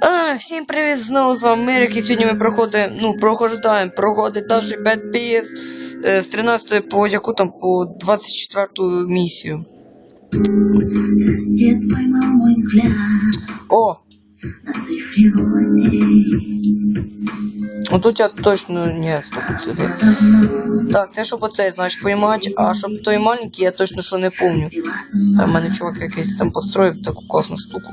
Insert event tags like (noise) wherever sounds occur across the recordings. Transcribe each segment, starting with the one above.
А, всім привіт, знову з вами Мирик, і сьогодні ми проходимо, ну, прохождаємо, проходить наші 5 PS з 13 по яку там, по 24 місію. О, цифре отут я точно не стоп сюди. Так, це щоб оцей, значить, поймати, а щоб той маленький, я точно що не помню. Там в мене чувак якийсь там построїв таку класну штуку.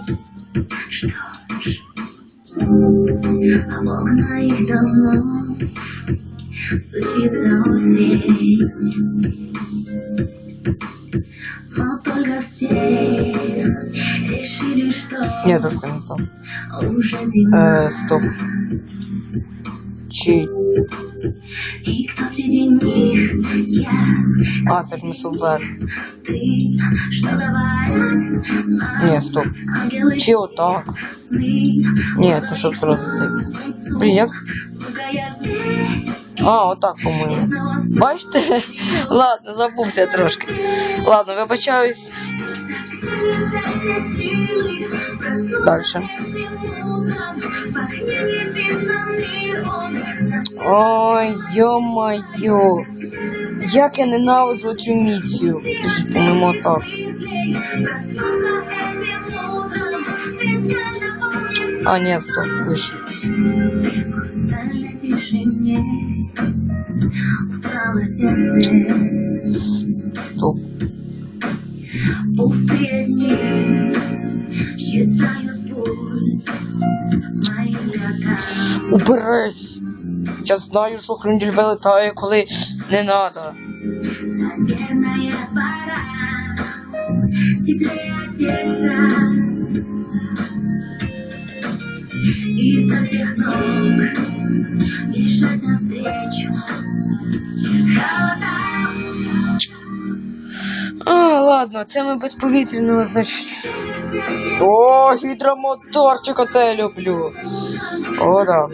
В окна их давно Стучится усей. Но только все решили, что Нет, трошки не то. уже зима Е, стоп. Чи. И кто среди них я, А, це ж ми що вверх. ты Что говорят Ні, стоп. ангелы Чи отак. сны Ні, це щоб зразу це. Блін, як. А, отак, по-моєму. Бачите? (laughs) Ладно, забувся трошки. Ладно, вибачаюсь. Дальше. Ой, йо-моє. Як я ненавиджу цю місію. По-моєму, так. А, ні, стоп, вище. В тишине устало сердце Стоп. Уберись. Я знаю, що хрундель вилетає, коли не надо. И со всех ног бежать навстречу А, ладно, це ми без значить. О, гідромоторчик оце я люблю. О, да.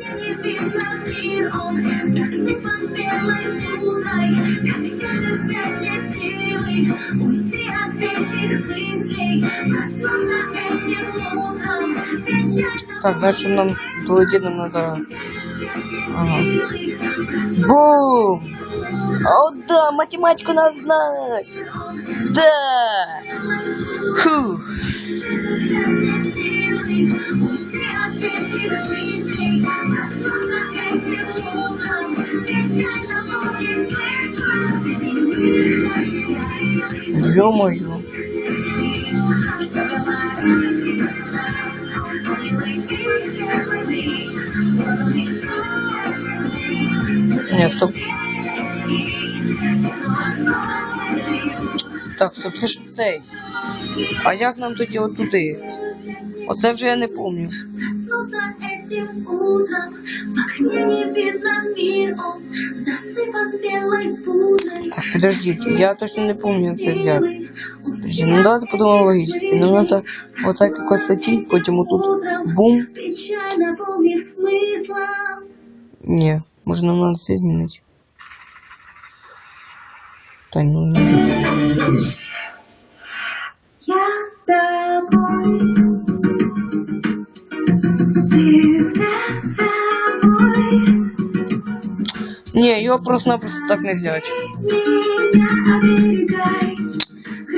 Так, значить нам долетіти нам надо. Ага. Бум! О, да, математику надо знать! Да! Фух! Ё-моё! Ні, стоп. Так, стоп, це ж цей. А як нам тоді отуди? Оце вже я не пам'ятаю. Проснуться этим утром, в окне не видно мир, он засыпан белой пудрой. Так, подождіть, я точно не пам'ятаю, як це взяти. Подожди, ну давайте подумаємо логічно. Нам треба отак якось летіть, потім отут бум. Печаль наполнив смыслом. Ні, може нам треба це змінити. Та ну ні. Я с тобой, всегда с тобой. Ні, його просто-напросто так не взяти. Меня оберегай.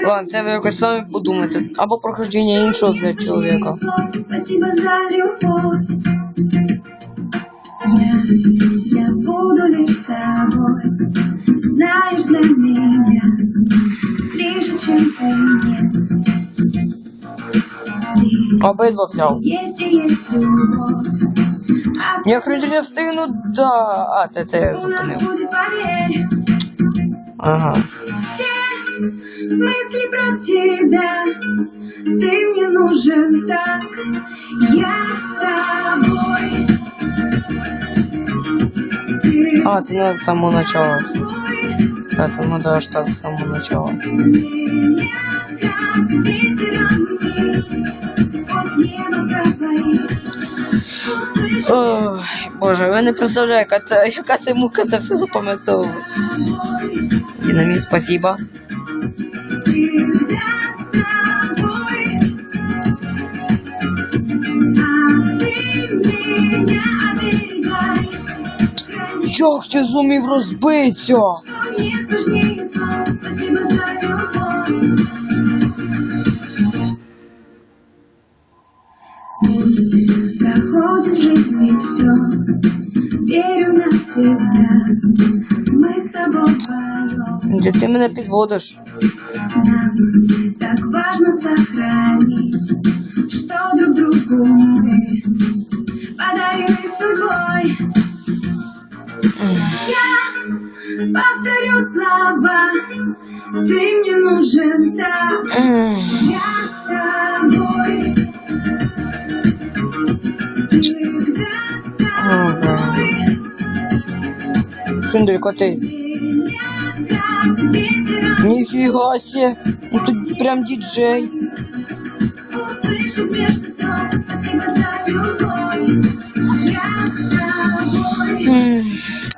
Ладно, це ви якось самі подумайте. Або прохождення іншого для чоловіка. Спасибо за любовь. Любовь. А Я хрюделя встигну, да. А, те це я у нас зупинив. будет, поверь, Ага. все мысли про тебя. Ты мне нужен так. Я с тобой. А, це не з самого начала. Да, це надо аж так з самого начала. Ой, боже, ви не представляєте, яка це, яка це мука це все запам'ятовує. Динаміт, спасибо. Як ти зумів розбитися? Что нет важнее слов, спасибо за любовь. Пусть проходит в жизни все, верю навсегда. Мы с тобой вдвоем. Де ти мене підводиш? Нам так важно сохранить, что друг другу мы подарены судьбой. Повторю слова, ты мне нужен так, я с тобой. Всегда с тобой. Шиндель, котись. Меня как ветер Ніфіга сі. Ну тут прям діджей. Услышать между строк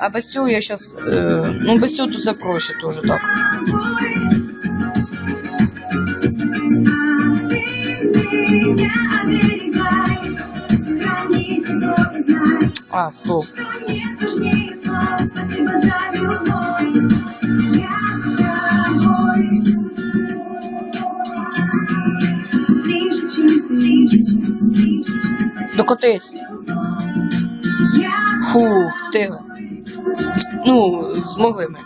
А без цього я щас. Е, ну без цього тут все проще теж так. А стоп. Докотись. Фу, встигли. Ну, змогли ми.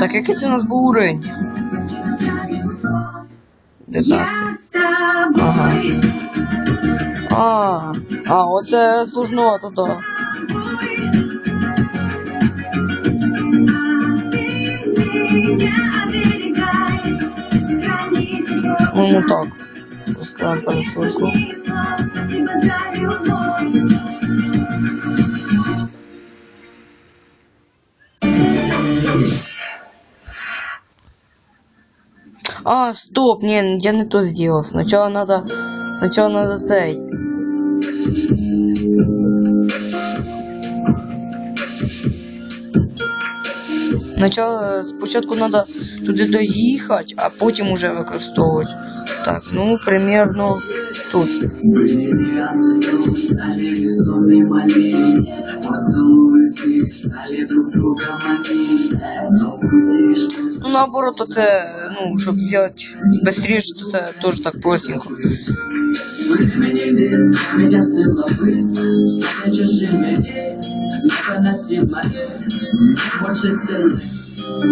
Так, який це у нас був уровень? 19. Ага. А, а, оце сложновато, да. Ну, ну так. Пускаємо пересылку. Спасибо за любовь. А, стоп, не, я не то сделал. Сначала надо, сначала надо цей. Начало, спочатку надо туди доїхати, а потім уже використовувати. Так, ну, примерно тут. Бриллианты снова стали весомой малиной Поцелуи ты стали друг друга манить Но груди что Ну, наоборот, то це, ну, щоб зробити швидше, то це теж так простенько. Времени нет, ведь остыло быть Стали чужими Невыносимо Больше сил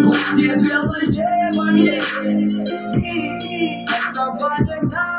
Вот те белые могли Этого не надо мне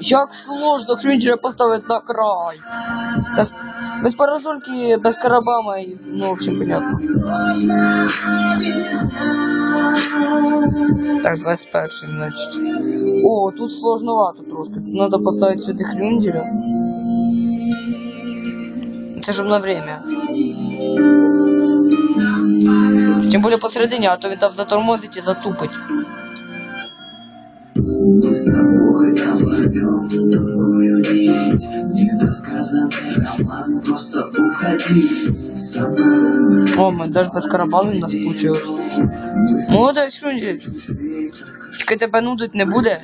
Як сложно хрюнтеля поставити на край. Так, без парасольки, без карабама, і, ну, в общем, понятно. Так, 21 значить. О, тут сложновато трошки. Тут надо поставити сюди хрюнделя. Це щоб на время. Тим більше посередині, а то він там затормозить і затупить. Мы с тобой оборвем тонкую нить Недосказанный роман Просто уходи Сам по себе О, ми навіть без карабану у нас получилось. Молодець, хрюндель. Тільки тебе нудить не буде.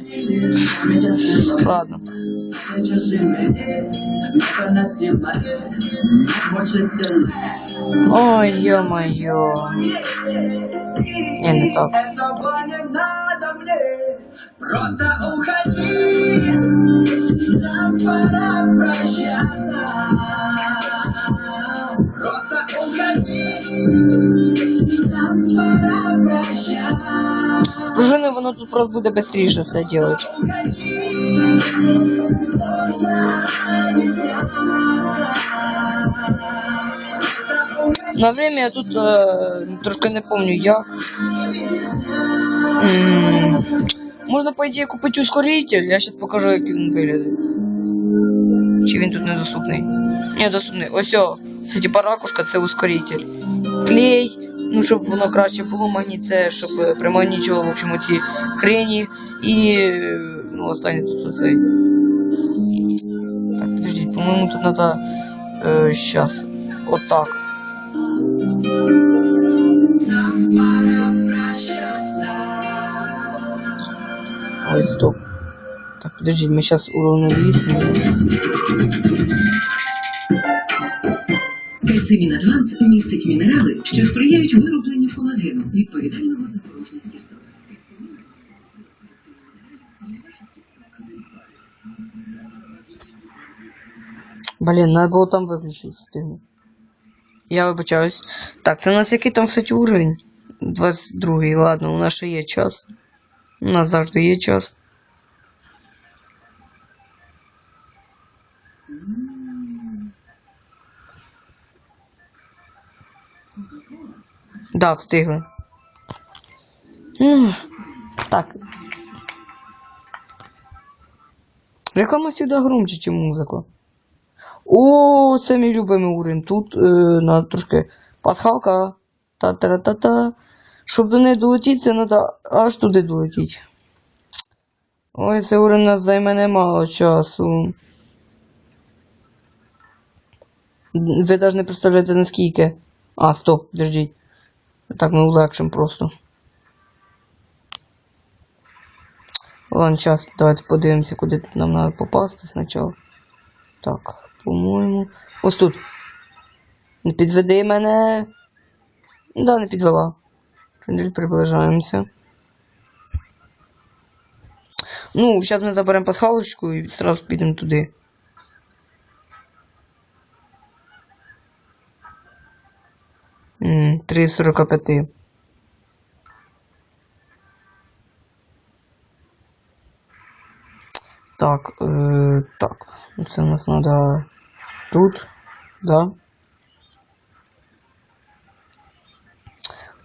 Ладно. Стали чужими Невыносимо Больше сил Ой, ё-моё. Не, не так. Просто уходи. Нам пора прощаться. Просто уходи. Нам пора прощаться. З пружини воно тут просто буде швидше все робити. На время я тут е, трошки не помню як. М, Можна, по ідеї, купити ускоритель, я зараз покажу, як він виглядає. Чи він тут недоступний? Ні, доступний. Ось о, це типа ракушка, це ускоритель. Клей, ну щоб воно краще було магніце, щоб е, примагнічувало, в общем, ці хрені. І е, ну, останнє тут оцей. По-моему, тут надо... Э, сейчас. Вот так. Ой, стоп. Так, подожди, мы сейчас уравновесим. Кальцимін Адванс містить мінерали, що сприяють виробленню колагену, відповідального за прочність кісток. Блін, надо було там виключити стигну. Я вибачаюсь. Так, це у нас який там, кстати, уровень? 22-й, ладно, у нас ще є час. У нас завжди є час. Да, встигли. Так. Реклама всегда громче, чем музыка. О, це мій любимий уровень. Тут е, на трошки пасхалка. Та-та-та-та. Щоб до неї долетіти, це треба аж туди долетіти. Ой, уровень у нас займе немало часу. Ви навіть не представляєте наскільки. А, стоп, подождіть. Так ми улегшим просто. Ладно, сейчас давайте подивимося, куди нам треба попасти спочатку. Так, по-моєму. Ось тут. Не підведи мене. Да, не підвела. Тунель приближаємося. Ну, зараз ми заберемо пасхалочку і одразу підемо туди. М, 3.45. Так, е, так. Це у нас треба тут, да.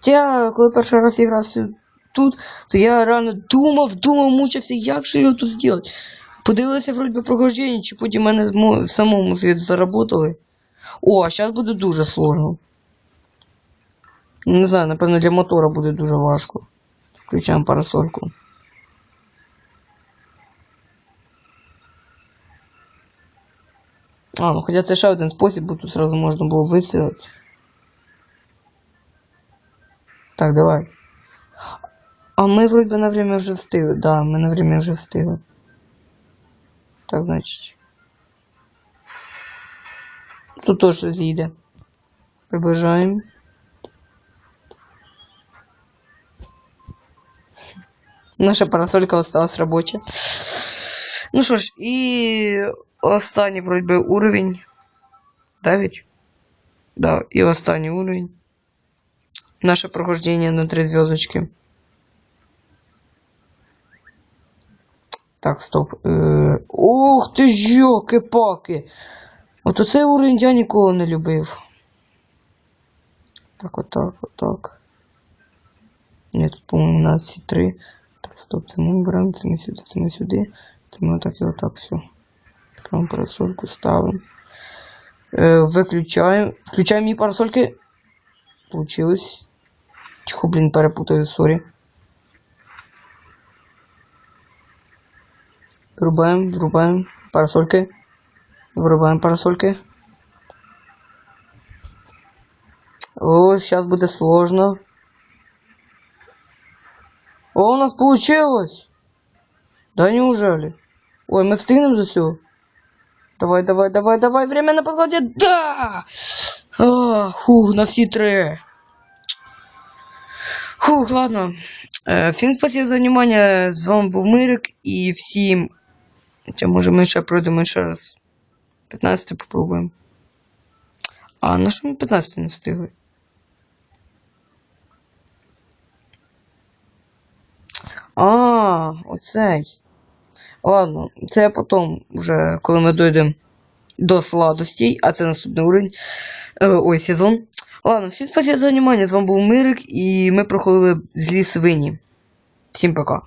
Хоча, коли перший раз я грав тут, то я реально думав, думав, мучився, як же його тут зробити. Подивилися вроді би прохождення, чи потім мене самому звідти заработали. О, а зараз буде дуже сложно. Не знаю, напевно, для мотора буде дуже важко. Включаємо парасольку. А, ну хоча це ще один спосіб, бо тут сразу можна було вистрілити. Так, давай. А ми вроді би на время вже встигли. Да, ми на время вже встигли. Так, значить. Тут теж з'їде. Приближаємо. Наша парасолька осталась робоча. Ну що ж, і останній вроді би уровень. 9. Да, і останній уровень. Наше прохождение на три звездочки. Так, стоп. Е... Ох ти ж паки От оцей уровень я ніколи не любив. Так, отак, отак. Ні, тут, по-моєму, у нас всі три. Так, стоп, це ми беремо, це ми сюди, це ми сюди. Це ми отак і отак все. Прямо парасольку ставимо. Е, виключаємо. Включаємо її парасольки. Получилось. Тихо, блін, перепутаю, сорі. Врубаємо, врубаємо парасольки. Врубаємо парасольки. О, сейчас буде сложно. О, у нас получилось! Да неужели? Ой, мы встигнем за все? Давай, давай, давай, давай, время на подходе. Да! А, фух, на всі три. Фух, ладно. Е, Всім спасибо за внимание. З вами був Мирик і всім. Хоча, може, ми ще пройдемо ще раз. 15 попробуємо. А на що ми 15 не встигли? А, оцей. Ладно, це я потім, вже коли ми дійдемо до сладостей, а це наступний уровень. Е, ой, сезон. Ладно, всім спасибо за внимание. З вами був Мирик, і ми проходили злі свині. Всім пока.